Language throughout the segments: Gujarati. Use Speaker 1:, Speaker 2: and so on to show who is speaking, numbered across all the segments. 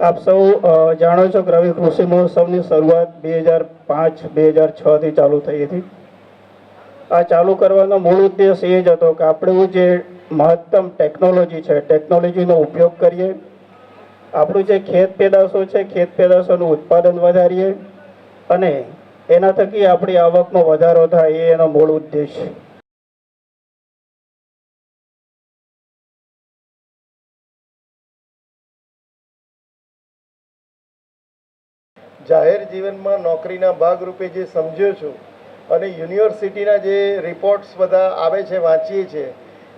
Speaker 1: આપ સૌ જાણો છો કે રવિ કૃષિ મહોત્સવની શરૂઆત બે હજાર પાંચ, બે હજાર છથી ચાલુ થઈ હતી. આ ચાલુ કરવાનો મૂળ ઉદ્દેશ એ જ હતો કે આપણું જે મહત્તમ ટેકનોલોજી છે, ટેકનોલોજીનો ઉપયોગ કરીએ. આપણું જે ખેત પેદાશો છે, ખેત પેદાશોનું ઉત્પાદન વધારીએ અને એના થકી આપણી આવકનો વધારો થાય એ એનો મૂળ ઉદ્દેશ. છે
Speaker 2: જાહેર જીવનમાં નોકરીના ભાગરૂપે જે સમજ્યો છું અને યુનિવર્સિટીના જે રિપોર્ટ્સ બધા આવે છે, વાંચીએ છીએ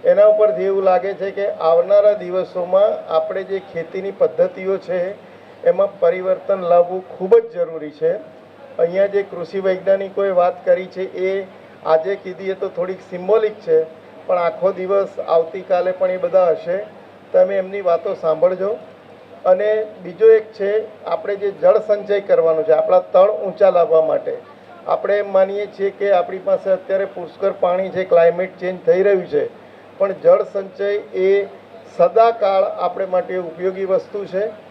Speaker 2: એના ઉપરથી એવું લાગે છે કે આવનારા દિવસોમાં આપણે જે ખેતીની પદ્ધતિઓ છે, એમાં પરિવર્તન લાવવું ખૂબ જ જરૂરી છે. અહીંયા જે કૃષિ વૈજ્ઞાનિકોએ વાત કરી છે, એ આજે કીધી એ તો થોડીક સિમ્બોલિક છે, પણ આખો દિવસ આવતીકાલે પણ એ બધા હશે. તમે એમની વાતો સાંભળજો. અને બીજો એક છે, આપણે જે જળ સંચય કરવાનો છે, આપણા તળ ઊંચા લાવવા માટે. આપણે માનીએ છીએ કે આપણી પાસે અત્યારે પુષ્કર પાણી છે ક્લાઇમેટ ચેન્જ થઈ રહ્યું છે. પણ જળ સંચય એ સદાકાળ આપણે માટે ઉપયોગી વસ્તુ છે.